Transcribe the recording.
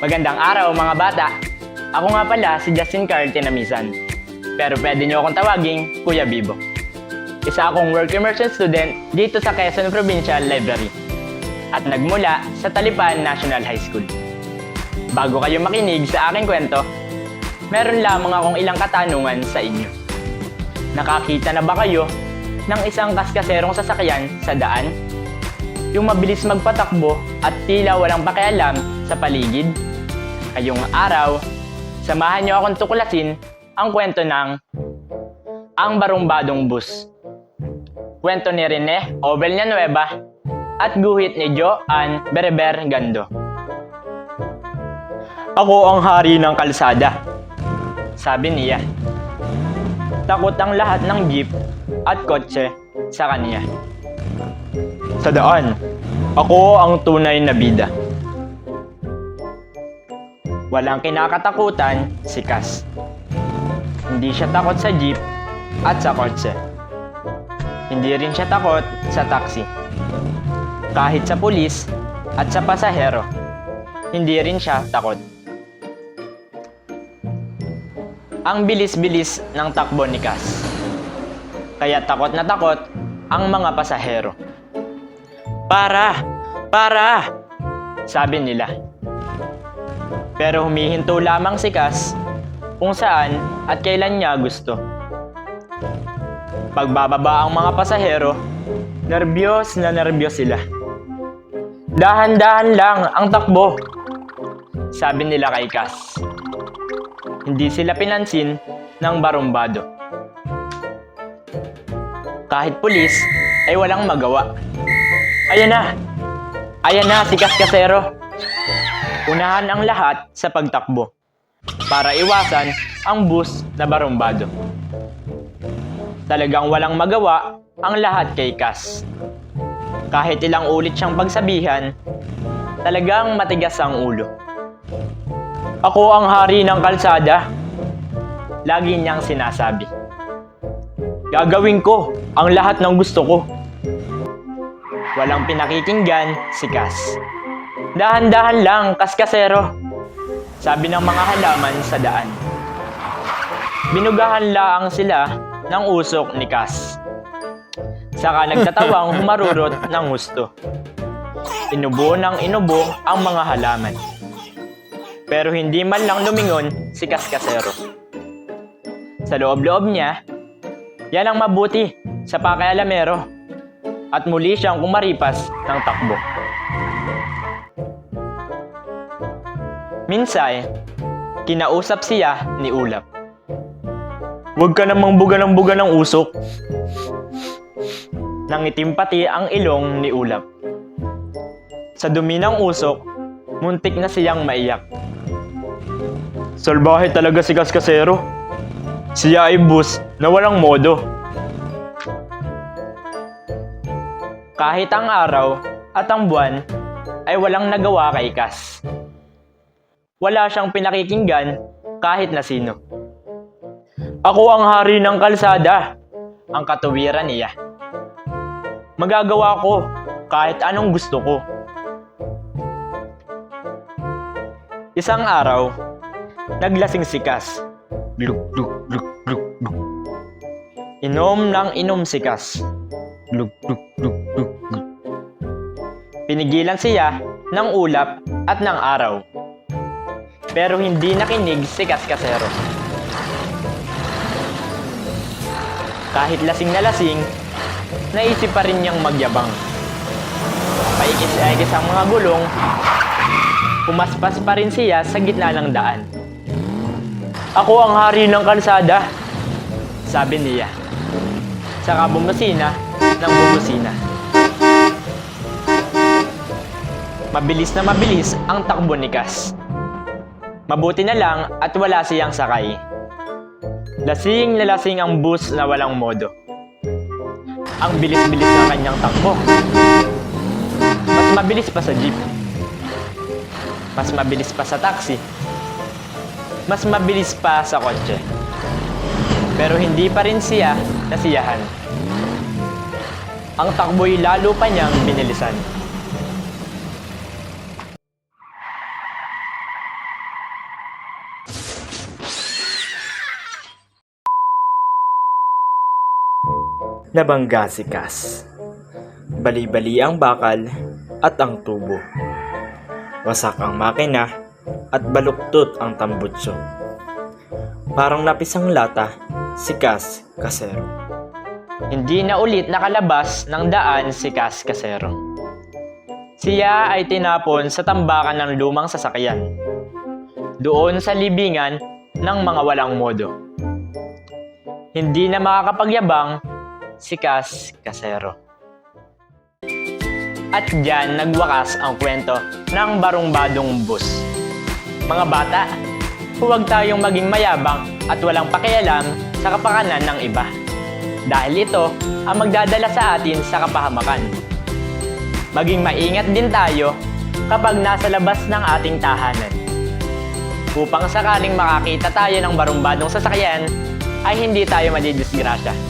Magandang araw mga bata! Ako nga pala si Justin Carl Tinamisan. Pero pwede niyo akong tawaging Kuya Bibo. Isa akong work immersion student dito sa Quezon Provincial Library at nagmula sa Talipan National High School. Bago kayo makinig sa aking kwento, meron lamang akong ilang katanungan sa inyo. Nakakita na ba kayo ng isang kaskaserong sasakyan sa daan? Yung mabilis magpatakbo at tila walang pakialam sa paligid? Ngayong araw, samahan niyo akong tuklasin ang kwento ng Ang Barumbadong Bus. Kwento ni Rene Obel Nueva at guhit ni Joan Berber Gando. Ako ang hari ng kalsada, sabi niya. Takot ang lahat ng jeep at kotse sa kanya. Sa daan, ako ang tunay na bida. Walang kinakatakutan si Cass. Hindi siya takot sa jeep at sa kotse. Hindi rin siya takot sa taxi. Kahit sa pulis at sa pasahero, hindi rin siya takot. Ang bilis-bilis ng takbo ni Cass. Kaya takot na takot ang mga pasahero. Para! Para! Sabi nila. Pero humihinto lamang si Cass kung saan at kailan niya gusto. Pagbababa ang mga pasahero, nervyos na nervyos sila. Dahan-dahan lang ang takbo, sabi nila kay Cass. Hindi sila pinansin ng barumbado. Kahit pulis ay walang magawa. Ayan na! Ayan na si Kaskasero! Unahan ang lahat sa pagtakbo para iwasan ang bus na barumbado. Talagang walang magawa ang lahat kay Kas. Kahit ilang ulit siyang pagsabihan, talagang matigas ang ulo. Ako ang hari ng kalsada. Lagi niyang sinasabi. Gagawin ko ang lahat ng gusto ko. Walang pinakikinggan si Kas. Dahan-dahan lang, kaskasero. Sabi ng mga halaman sa daan. Binugahan laang sila ng usok ni Kas. Saka nagtatawang humarurot ng husto. Inubo ng inubo ang mga halaman. Pero hindi man lang lumingon si Kaskasero. Sa loob-loob niya, yan ang mabuti sa pakialamero at muli siyang kumaripas ng takbo. Minsay, kinausap siya ni Ulap. Huwag ka namang buga ng buga ng usok. Nangitim pati ang ilong ni Ulap. Sa dumi ng usok, muntik na siyang maiyak. Salbahe talaga si Kaskasero. Siya ay bus na walang modo. Kahit ang araw at ang buwan ay walang nagawa kay Kas. Wala siyang pinakikinggan kahit na sino. Ako ang hari ng kalsada, ang katuwiran niya. Magagawa ko kahit anong gusto ko. Isang araw, naglasing si Kas. Glug, glug, glug, glug, glug. Inom ng inom si Kas. Glug, glug, glug, glug, glug. Pinigilan siya ng ulap at ng araw. Pero hindi nakinig si Kaskasero. Kahit lasing na lasing, naisip pa rin niyang magyabang. Paikis-aikis ang mga gulong, pumaspas pa rin siya sa gitna ng daan. Ako ang hari ng kalsada, sabi niya. Saka bumusina ng bumusina. Mabilis na mabilis ang takbo ni Kas. Mabuti na lang at wala siyang sakay. Lasing na lasing ang bus na walang modo. Ang bilis-bilis ng kanyang takbo. Mas mabilis pa sa jeep. Mas mabilis pa sa taxi. Mas mabilis pa sa kotse. Pero hindi pa rin siya nasiyahan. Ang takbo'y lalo pa niyang binilisan. Nabangga si Cass. Bali-bali ang bakal at ang tubo. Wasak ang makina at baluktot ang tambutso. Parang napisang lata si Cass Casero. Hindi na ulit nakalabas ng daan si Cas Casero. Siya ay tinapon sa tambakan ng lumang sasakyan. Doon sa libingan ng mga walang modo. Hindi na makakapagyabang si Cas Casero. At diyan nagwakas ang kwento ng barumbadong bus. Mga bata, huwag tayong maging mayabang at walang pakialam sa kapakanan ng iba. Dahil ito ang magdadala sa atin sa kapahamakan. Maging maingat din tayo kapag nasa labas ng ating tahanan. Upang sakaling makakita tayo ng barumbadong sasakyan, ay hindi tayo madidisgrasya.